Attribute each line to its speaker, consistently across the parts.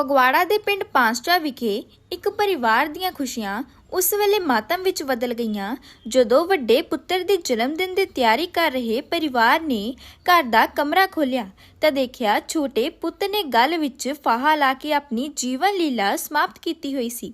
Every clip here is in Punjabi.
Speaker 1: ਫਗਵਾੜਾ ਦੇ ਪਿੰਡ ਪਾਂਸਟਾ ਵਿਖੇ ਇੱਕ ਪਰਿਵਾਰ ਦੀਆਂ ਖੁਸ਼ੀਆਂ ਉਸ ਵੇਲੇ ਮਾਤਮ ਵਿੱਚ ਬਦਲ ਗਈਆਂ, ਜਦੋਂ ਵੱਡੇ ਪੁੱਤਰ ਦੇ ਜਨਮ ਦਿਨ ਦੀ ਤਿਆਰੀ ਕਰ ਰਹੇ ਪਰਿਵਾਰ ਨੇ ਘਰ ਦਾ ਕਮਰਾ ਖੋਲ੍ਹਿਆ ਤਾਂ ਦੇਖਿਆ ਛੋਟੇ ਪੁੱਤ ਨੇ ਗਲ ਵਿੱਚ ਫਾਹਾ ਲਾ ਕੇ ਆਪਣੀ ਜੀਵਨ ਲੀਲਾ ਸਮਾਪਤ ਕੀਤੀ ਹੋਈ ਸੀ।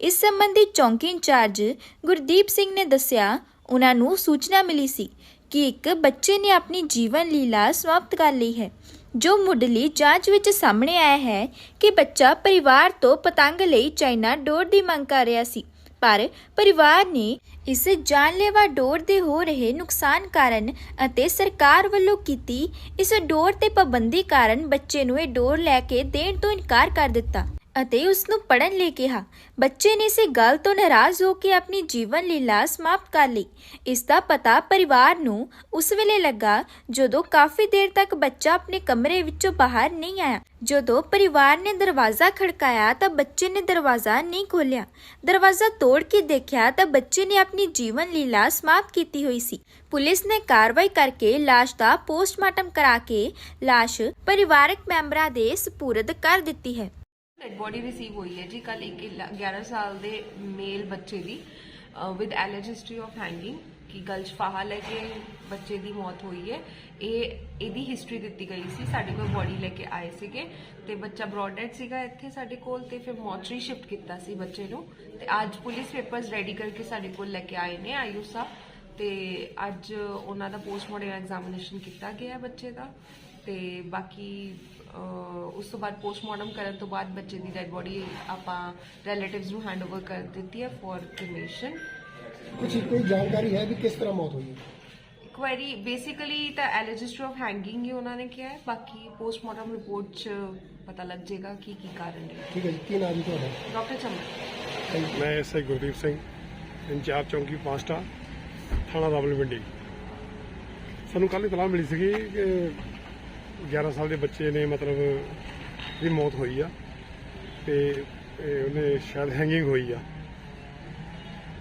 Speaker 1: ਇਸ ਸੰਬੰਧੀ ਚੌਂਕੀ ਇੰਚਾਰਜ ਗੁਰਦੀਪ ਸਿੰਘ ਨੇ ਦੱਸਿਆ, ਉਹਨਾਂ ਨੂੰ ਸੂਚਨਾ ਮਿਲੀ ਸੀ ਕਿ ਇੱਕ ਬੱਚੇ ਨੇ ਆਪਣੀ ਜੀਵਨ ਲੀਲਾ ਸਮਾਪਤ ਕਰ ਲਈ ਹੈ। ਜੋ ਮੁੱਢਲੀ ਜਾਂਚ ਵਿੱਚ ਸਾਹਮਣੇ ਆਇਆ ਹੈ ਕਿ ਬੱਚਾ ਪਰਿਵਾਰ ਤੋਂ ਪਤੰਗ ਲਈ ਚਾਈਨਾ ਡੋਰ ਦੀ ਮੰਗ ਕਰ ਰਿਹਾ ਸੀ, ਪਰ ਪਰਿਵਾਰ ਨੇ ਇਸ ਜਾਨਲੇਵਾ ਡੋਰ ਦੇ ਹੋ ਰਹੇ ਨੁਕਸਾਨ ਕਾਰਨ ਅਤੇ ਸਰਕਾਰ ਵੱਲੋਂ ਕੀਤੀ ਇਸ ਡੋਰ ਤੇ ਪਾਬੰਦੀ ਕਾਰਨ ਬੱਚੇ ਨੂੰ ਇਹ ਡੋਰ ਲੈ ਕੇ ਦੇਣ ਤੋਂ ਇਨਕਾਰ ਕਰ ਦਿੱਤਾ। ਅਤੇ ਉਸ ਨੂੰ ਪੜਨ ਲਈ ਕਿਹਾ। ਬੱਚੇ ਨੇ ਇਸ ਗੱਲ ਤੋਂ ਨਾਰਾਜ਼ ਹੋ ਕੇ ਆਪਣੀ ਜੀਵਨ ਲੀਲਾ ਸਮਾਪਤ ਕਰ ਲਈ। ਇਸ ਦਾ ਪਤਾ ਪਰਿਵਾਰ ਨੂੰ ਉਸ ਵੇਲੇ ਲੱਗਾ ਜਦੋਂ ਕਾਫੀ ਦੇਰ ਤੱਕ ਬੱਚਾ ਆਪਣੇ ਕਮਰੇ ਵਿੱਚੋਂ ਬਾਹਰ ਨਹੀਂ ਆਇਆ। ਜਦੋਂ ਪਰਿਵਾਰ ਨੇ ਦਰਵਾਜ਼ਾ ਖੜਕਾਇਆ ਤਾਂ ਬੱਚੇ ਨੇ ਦਰਵਾਜ਼ਾ ਨਹੀਂ ਖੋਲ੍ਹਿਆ। ਦਰਵਾਜ਼ਾ ਤੋੜ ਕੇ ਦੇਖਿਆ ਤਾਂ ਬੱਚੇ ਨੇ ਆਪਣੀ ਜੀਵਨ ਲੀਲਾ ਸਮਾਪਤ ਕੀਤੀ ਹੋਈ ਸੀ। ਪੁਲਿਸ ਨੇ ਕਾਰਵਾਈ ਕਰਕੇ ਲਾਸ਼ ਦਾ ਪੋਸਟਮਾਰਟਮ ਕਰਾ ਕੇ ਲਾਸ਼ ਪਰਿਵਾਰਕ ਮੈਂਬਰਾਂ ਦੇ ਸਪੁਰਦ ਕਰ ਦਿੱਤੀ ਹੈ।
Speaker 2: ਡੈਡ ਬੋਡੀ ਰਿਸੀਵ ਹੋਈ ਹੈ ਜੀ ਕੱਲ ਇੱਕ 11 ਸਾਲ ਦੇ ਮੇਲ ਬੱਚੇ ਦੀ with allergy history of hanging ਕਿ ਗਲ 'ਚ ਫਾਹਾ ਲੈ ਕੇ ਬੱਚੇ ਦੀ ਮੌਤ ਹੋਈ ਹੈ। ਇਹ, ਇਹਦੀ ਹਿਸਟਰੀ ਦਿੱਤੀ ਗਈ ਸੀ, ਸਾਡੇ ਕੋਲ ਬੋਡੀ ਲੈ ਕੇ ਆਏ ਸੀਗੇ, ਤੇ ਬੱਚਾ ਬ੍ਰੌਡ ਸੀਗਾ ਇੱਥੇ ਸਾਡੇ ਕੋਲ, ਤੇ ਫਿਰ ਮੋਰਚਰੀ ਸ਼ਿਫਟ ਕੀਤਾ ਸੀ ਬੱਚੇ ਨੂੰ। ਤੇ ਅੱਜ ਪੁਲਿਸ ਪੇਪਰਸ ਰੈਡੀ ਕਰਕੇ ਸਾਡੇ ਕੋਲ ਲੈ ਕੇ ਆਏ ਨੇ ਆਯੂਸਾ ਤੇ ਅੱਜ ਉਹਨਾਂ ਦਾ ਪੋਸਟਮਾਰਟਮ ਐਗਜ਼ਾਮੀਨੇਸ਼ਨ ਕੀਤਾ ਗਿਆ ਬੱਚੇ ਦਾ। ਤੇ ਬਾਕੀ ਉਸ ਤੋਂ ਬਾਅਦ ਪੋਸਟਮਾਰਟਮ ਕਰਨ ਤੋਂ ਬਾਅਦ ਬੱਚੇ ਦੀ ਡੈਡ ਬੋਡੀ ਆਪਾਂ ਰਿਲੇਟਿਵਸ ਨੂੰ ਹੈਂਡਓਵਰ ਕਰ ਦਿੱਤੀ ਹੈ ਫॉर ਕ੍ਰੀਮੇਸ਼ਨ
Speaker 3: ਕੁਛ ਕੋਈ ਜਾਣਕਾਰੀ ਹੈ ਵੀ ਕਿਸ ਤਰ੍ਹਾਂ ਮੌਤ ਹੋਈ ਹੈ?
Speaker 2: ਕੁਐਰੀ ਬੇਸਿਕਲੀ ਤਾਂ ਐਲਰਜਿਸਟ ਆਫ ਹੈਂਗਿੰਗ ਹੀ ਉਹਨਾਂ ਨੇ ਕਿਹਾ ਹੈ। ਬਾਕੀ ਪੋਸਟਮਾਰਟਮ ਰਿਪੋਰਟ 'ਚ ਪਤਾ ਲੱਗ ਜਾਏਗਾ ਕੀ ਕੀ ਕਾਰਨ ਹੈ
Speaker 3: ਠੀਕ ਹੈ ਜੀ ਕੀ ਨਾਮ ਜੀ ਤੁਹਾਡਾ?
Speaker 2: ਡਾਕਟਰ ਚਮਨ
Speaker 4: ਮੈਂ ਐਸਆਈ ਗੁਰਦੀਪ ਸਿੰਘ ਇੰਚਾਰਜ ਚੌਂਕੀ ਪਾਸਟਾ ਥਾਣਾ ਰਾਵਲਪਿੰਡੀ। ਸਾਨੂੰ ਕੱਲ੍ਹ ਇਤਲਾਹ ਮਿਲੀ ਸੀਗੀ ਕਿ 11 ਸਾਲ ਦੇ ਬੱਚੇ ਨੇ, ਮਤਲਬ ਦੀ ਮੌਤ ਹੋਈ ਆ ਤੇ ਇਹ ਉਹਨੇ ਸ਼ਾਇਦ ਹੈਂਗਿੰਗ ਹੋਈ ਆ।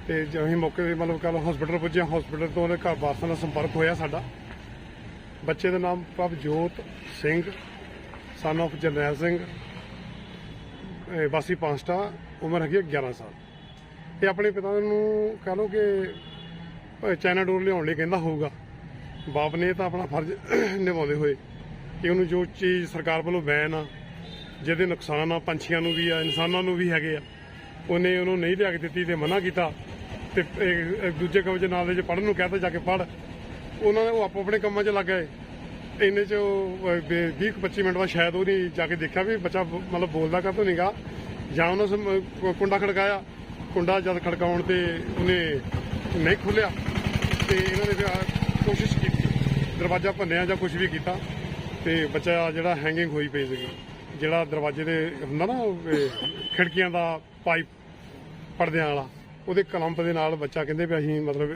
Speaker 4: ਤੇ ਜਦੋਂ ਅਸੀਂ ਮੌਕੇ ਤੇ ਮਤਲਬ ਕੱਲ ਹਸਪੀਟਲ ਪੁੱਜੇ ਹਸਪੀਟਲ ਤੋਂ ਉਹਦੇ ਘਰ ਵਾਰਸਾਂ ਨਾਲ ਸੰਪਰਕ ਹੋਇਆ ਸਾਡਾ। ਬੱਚੇ ਦਾ ਨਾਮ ਪ੍ਰਭਜੋਤ ਸਿੰਘ ਸਨ of ਜਰਨੈਲ ਸਿੰਘ, ਇਹ ਵਾਸੀ ਪਾਸਟਾ, ਉਮਰ ਹੈਗੀ ਹੈ 11 ਸਾਲ। ਇਹ ਆਪਣੇ ਪਿਤਾ ਨੂੰ ਕਹ ਲਓ ਕਿ ਚਾਈਨਾ ਡੋਰ ਲਿਆਉਣ ਲਈ ਕਹਿੰਦਾ ਹੋਊਗਾ, ਬਾਪ ਨੇ ਤਾਂ ਆਪਣਾ ਫਰਜ਼ ਨਿਭਾਉਂਦੇ ਹੋਏ ਕਿ ਉਹਨੂੰ ਜੋ ਚੀਜ਼ ਸਰਕਾਰ ਵੱਲੋਂ ਬੈਨ ਆ, ਜਿਹਦੇ ਨੁਕਸਾਨ ਆ, ਪੰਛੀਆਂ ਨੂੰ ਵੀ ਆ, ਇਨਸਾਨਾਂ ਨੂੰ ਵੀ ਹੈਗੇ ਆ, ਉਹਨੇ ਉਹਨੂੰ ਨਹੀਂ ਲਿਆ ਕੇ ਦਿੱਤੀ ਤੇ ਮਨਾ ਕੀਤਾ ਤੇ ਇਹ- ਇਹ ਦੂਜੇ ਕਮਰੇ ਨਾਲ ਦੇ ਜੇ ਪੜਨ ਨੂੰ ਕਹਿੰਦਾ ਜਾ ਕੇ ਪੜ ਉਹਨਾਂ ਨੇ ਉਹ ਆਪੋ ਆਪਣੇ ਕੰਮਾਂ 'ਚ ਲੱਗ ਗਏ। ਇੰਨੇ 'ਚ 20 25 ਮਿੰਟ ਬਾਅਦ ਸ਼ਾਇਦ ਉਹ ਨਹੀਂ ਜਾ ਕੇ ਦੇਖਿਆ ਵੀ ਬੱਚਾ ਮਤਲਬ ਬੋਲਦਾ ਕਾਹਤੋਂ ਨਹੀਂਗਾ ਜਾਂ ਉਹਨਾਂ ਸਮ- ਕੁ- ਕੁੰਡਾ ਖੜਕਾਇਆ। ਕੁੰਡਾ ਜਦ ਖੜਕਾਉਣ ਤੇ ਉਹਨੇ ਨਹੀਂ ਖੋਲਿਆ ਤੇ ਇਹਨਾਂ ਨੇ ਕੋਸ਼ਿਸ਼ ਕੀਤੀ। ਦਰਵਾਜ਼ਾ ਭੰਨਿਆ ਜਾਂ ਕੁਝ ਵੀ ਕੀਤਾ। ਤੇ ਬੱਚਾ ਜਿਹੜਾ ਹੈਂਗਿੰਗ ਹੋਈ ਪਈ ਸੀਗੀ। ਜਿਹੜਾ ਦਰਵਾਜ਼ੇ ਦੇ ਹੁੰਦਾ ਨਾ ਉਹ, ਇਹ, ਖਿੜਕੀਆਂ ਦਾ ਪਾਈਪ ਪਰਦਿਆਂ ਵਾਲਾ ਉਹਦੇ ਕਲੰਪ ਦੇ ਨਾਲ ਬੱਚਾ ਕਹਿੰਦੇ ਵੀ ਅਸੀਂ ਮਤਲਬ